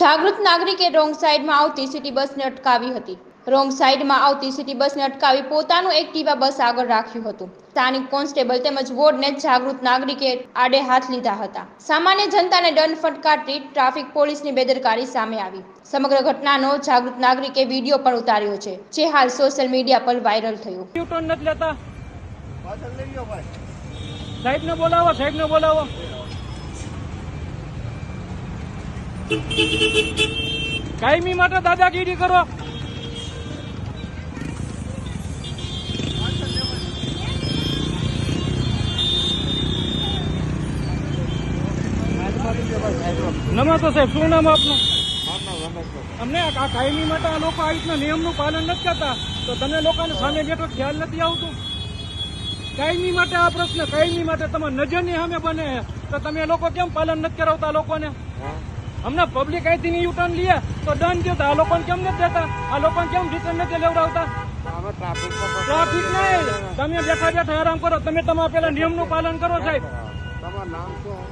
જાગૃત નાગરિકે રોંગ સાઈડમાં આવતી સિટી બસને અટકાવી હતી. રોંગ સાઈડમાં આવતી સિટી બસને અટકાવી પોતાનું એક્ટિવા બસ આગળ રાખ્યું હતું. સ્થાનિક કોન્સ્ટેબલ તેમજ વોર્ડને જાગૃત નાગરિકે આડે હાથ લીધા હતા. સામાન્ય જનતાને દંડ ફટકારતી ટ્રાફિક પોલીસની બેદરકારી સામે આવી. સમગ્ર ઘટનાનો જાગૃત નાગરિકે વીડિયો પણ ઉતાર્યો છે જે હાલ સોશિયલ મીડિયા પર વાયરલ થયો. યુ નથી લેતા. સાહેબ ને બોલાવો સાહેબ ને બોલાવો. કાયમી માટે દાદાગીરી કરો. નમસ્તે સાહેબ, શું નામ આપનું? અમને આ કાયમી માટે આ લોકો આ રીતના નિયમનું પાલન નથી કરતા. તો તમે લોકોને સામે બેઠો, ખ્યાલ નથી આવતું? કાયમી માટે આ પ્રશ્ન, કાયમી માટે તમારી નજરની સામે બને. તો તમે લોકો કેમ પાલન નથી કરાવતા લોકોને? હમણાં પબ્લિક અહીંથી ની યુટર્ન લે તો દંડ દે આ લોકોને કેમ નથી દેતા? આ લોકોને કેમ રિટર્ન નથી લેવડાવતા? ટ્રાફિક નહીં. તમે બેઠા બેઠા આરામ કરો. તમે તમારા પેલા નિયમનું પાલન કરો સાહેબ. તમારું નામ શું?